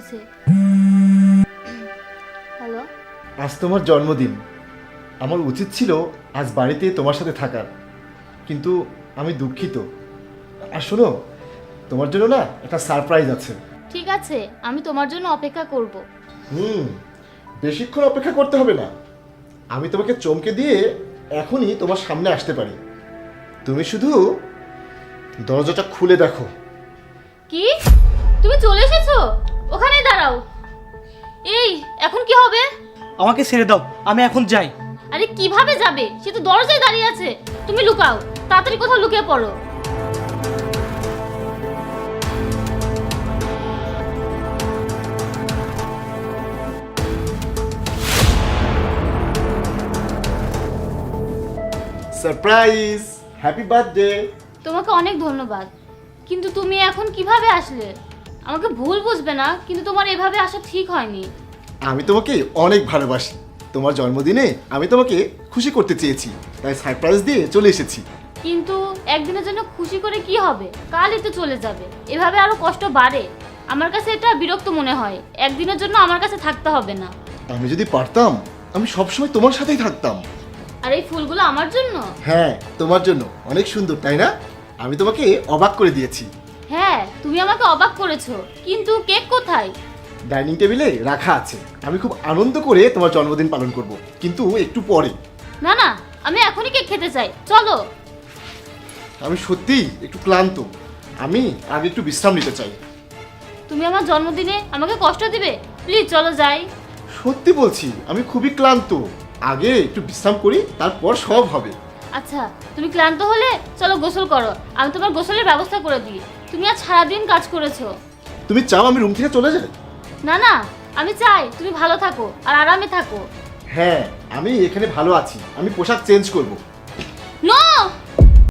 হয়েছে হ্যালো আজ তোমার জন্মদিন। আমার উচিত ছিল আজ বাড়িতে তোমার সাথে থাকার। কিন্তু আমি দুঃখিত। আর শোনো তোমার জন্য না একটা সারপ্রাইজ আছে। ঠিক আছে আমি তোমার জন্য অপেক্ষা করব। হুম বেশিক্ষণ অপেক্ষা করতে হবে না। আমি তোমাকে চমকে দিয়ে এখনই তোমার সামনে আসতে পারি। তুমি শুধু দরজাটা খুলে দেখো। কি? তুমি চলে এসেছ? ওখানে দাঁড়াও। এই এখন কি হবে? আমাকে ছেড়ে দাও আমি এখন যাই। আরে কীভাবে যাবে? সে তো দরজায় দাঁড়িয়ে আছে। তুমি লুকাও তাড়াতাড়ি কোথাও লুকিয়ে পড়ো। সারপ্রাইজ হ্যাপি বার্থডে তোমাকে অনেক ধন্যবাদ। কিন্তু তুমি এখন কীভাবে আসলে? আমাকে ভুল বুঝবে না কিন্তু তোমার এভাবে আসা ঠিক হয়নি। আমি তোমাকে অনেক ভালোবাসি। তোমার জন্মদিনে আমি তোমাকে খুশি করতে চেয়েছি তাই সারপ্রাইজ দিয়ে চলে এসেছি। কিন্তু একদিনের জন্য খুশি করে কি হবে? কালই তো চলে যাবে। এভাবে আরও কষ্ট বাড়ে। আমার কাছে এটা বিরক্ত মনে হয়। একদিনের জন্য আমার কাছে থাকতে হবে না। আমি যদি পারতাম আমি সবসময় তোমার সাথেই থাকতাম। আর এই ফুলগুলো আমার জন্য? হ্যাঁ তোমার জন্য। অনেক সুন্দর তাই না? আমি তোমাকে অবাক করে দিয়েছি। তুমি আমাকে অবাক করেছ কিন্তু কেক কোথায়? ডাইনিং টেবিলে রাখা আছে। আমি খুব আনন্দ করে তোমার জন্মদিন পালন করব কিন্তু একটু পরে। না না আমি এখনই কেক খেতে চাই চলো। আমি সত্যিই একটু ক্লান্ত। আমি আগে একটু বিশ্রাম নিতে চাই। তুমি আমার জন্মদিনে আমাকে কষ্ট দিবে? প্লিজ চলো যাই। সত্যি বলছি আমি খুবই ক্লান্ত। আগে একটু বিশ্রাম করি তারপর সব হবে। আচ্ছা তুমি ক্লান্ত হলে চলো গোসল করো। আমি তোমার গোসলের ব্যবস্থা করে দিই। তুমি আজ সারাদিন কাজ করেছ। তুমি চাও আমি রুম থেকে চলে যাই? না না আমি চাই তুমি ভালো থাকো আর আরামে থাকো। হ্যাঁ আমি এখানে ভালো আছি। আমি পোশাক চেঞ্জ করব।